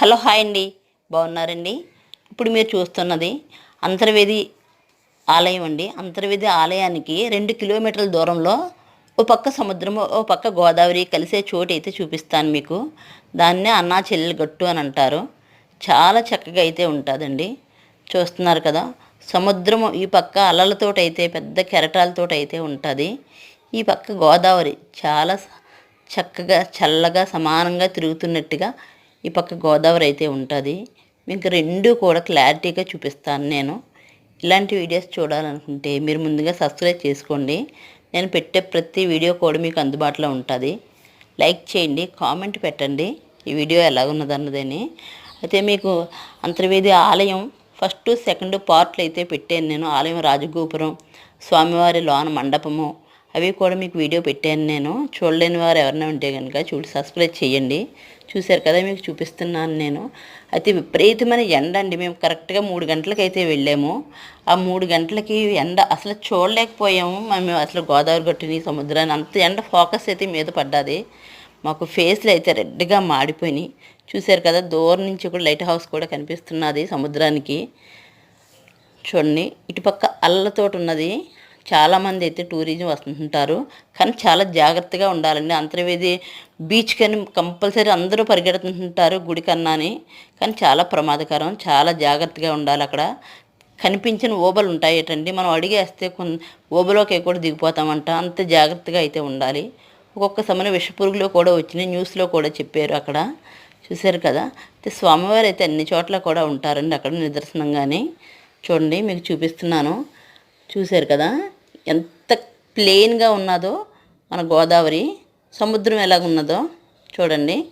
Hello hi అండి. బాగున్నారండి? ఇప్పుడు మీరు చూస్తున్నది అంతర్వేది ఆలయం అండి. అంతర్వేది ఆలయానికి రెండు కిలోమీటర్ల దూరంలో ఓ పక్క సముద్రము ఓ పక్క గోదావరి కలిసే చోటు అయితే చూపిస్తాను మీకు. దాన్నే అన్నా చెల్లెలు గట్టు అని అంటారు. చాలా చక్కగా అయితే ఉంటుందండి. చూస్తున్నారు కదా సముద్రము ఈ పక్క అలలతోటి అయితే పెద్ద కెరటాలతోటి అయితే ఉంటుంది. ఈ పక్క గోదావరి చాలా చక్కగా చల్లగా సమానంగా తిరుగుతున్నట్టుగా ఈ పక్క గోదావరి అయితే ఉంటుంది. మీకు రెండు కూడా క్లారిటీగా చూపిస్తాను నేను. ఇలాంటి వీడియోస్ చూడాలనుకుంటే మీరు ముందుగా సబ్స్క్రైబ్ చేసుకోండి. నేను పెట్టే ప్రతి వీడియో కూడా మీకు అందుబాటులో ఉంటుంది. లైక్ చేయండి కామెంట్ పెట్టండి. ఈ వీడియో ఎలాగున్నదన్నదని. అయితే మీకు అంతర్వేది ఆలయం ఫస్ట్ సెకండ్ పార్ట్లు అయితే పెట్టాను నేను. ఆలయం రాజగోపురం స్వామివారి లోన మండపము అవి కూడా మీకు వీడియో పెట్టాను నేను. చూడలేని వారు ఎవరైనా ఉంటే కనుక చూసి సబ్స్క్రైబ్ చేయండి. చూశారు కదా మీకు చూపిస్తున్నాను నేను. అయితే విపరీతమైన ఎండ అండి. మేము కరెక్ట్గా మూడు గంటలకు అయితే వెళ్ళాము. ఆ మూడు గంటలకి ఎండ అసలు చూడలేకపోయాము. మేము అసలు గోదావరి గట్టుని సముద్రాన్ని అంత ఎండ ఫోకస్ అయితే మీద పడ్డది. మాకు ఫేస్లు అయితే రెడ్గా మాడిపోయినాయి. చూశారు కదా దూరం నుంచి కూడా లైట్ హౌస్ కూడా కనిపిస్తున్నది సముద్రానికి. చూడండి ఇటుపక్క అల్లతోటి ఉన్నది. చాలామంది అయితే టూరిజం వస్తుంటారు. కానీ చాలా జాగ్రత్తగా ఉండాలండి. అంతర్వేది బీచ్ కానీ కంపల్సరీ అందరూ పరిగెడుతుంటారు గుడి కన్నా అని కానీ చాలా ప్రమాదకరం. చాలా జాగ్రత్తగా ఉండాలి అక్కడ. కనిపించిన ఓబలు ఉంటాయటండి. మనం అడిగేస్తే కొన్ని ఓబలోకి కూడా దిగిపోతామంట. అంత జాగ్రత్తగా అయితే ఉండాలి. ఒక్కొక్క సమయం విషపురుగులు కూడా వచ్చినాయి. న్యూస్లో కూడా చెప్పారు అక్కడ. చూశారు కదా? అయితే స్వామివారు అయితే అన్ని చోట్ల కూడా ఉంటారండి అక్కడ నిదర్శనంగానే. చూడండి మీకు చూపిస్తున్నాను. చూశారు కదా? ఎంత ప్లెయిన్గా ఉన్నదో మన గోదావరి సముద్రం ఎలాగున్నదో చూడండి.